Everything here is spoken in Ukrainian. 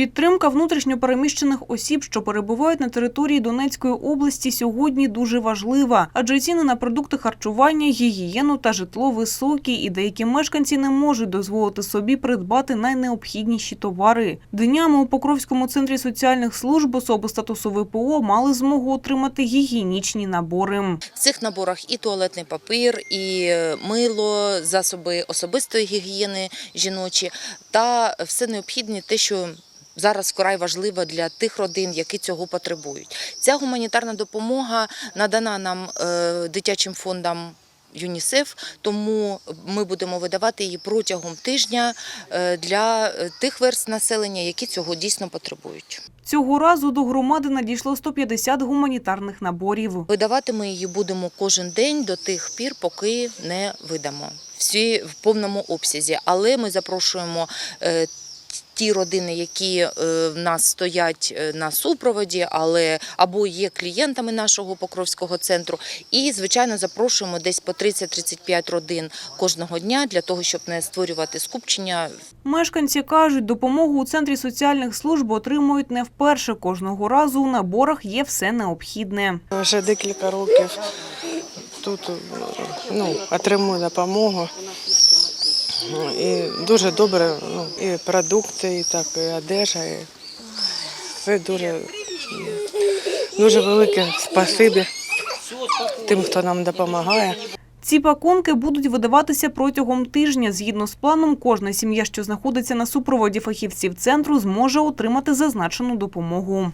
Підтримка внутрішньопереміщених осіб, що перебувають на території Донецької області, сьогодні дуже важлива, адже ціни на продукти харчування, гігієну та житло високі, і деякі мешканці не можуть дозволити собі придбати найнеобхідніші товари. Днями у Покровському центрі соціальних служб особи статусу ВПО мали змогу отримати гігієнічні набори. В цих наборах і туалетний папір, і е, мило, засоби особистої гігієни жіночі та все необхідне, те, що зараз вкрай важливо для тих родин, які цього потребують. Ця гуманітарна допомога надана нам е, дитячим фондам. ЮНІСЕФ, тому ми будемо видавати її протягом тижня е, для тих верст населення, які цього дійсно потребують. Цього разу до громади надійшло 150 гуманітарних наборів. Видавати ми її будемо кожен день до тих пір, поки не видамо всі в повному обсязі. Але ми запрошуємо е, ті родини, які е, в нас стоять е, на супроводі, але або є клієнтами нашого Покровського центру. І, звичайно, запрошуємо десь по 30-35 родин кожного дня для того, щоб не створювати скупчення Мешканці кажуть, допомогу у центрі соціальних служб отримують не вперше. Кожного разу у наборах є все необхідне. Вже декілька років тут ну, отримую допомогу. Ну, І дуже добре, ну, і продукти, і так, і одежа. І все дуже, дуже велике спасибі тим, хто нам допомагає. Ці пакунки будуть видаватися протягом тижня. Згідно з планом, кожна сім'я, що знаходиться на супроводі фахівців центру, зможе отримати зазначену допомогу.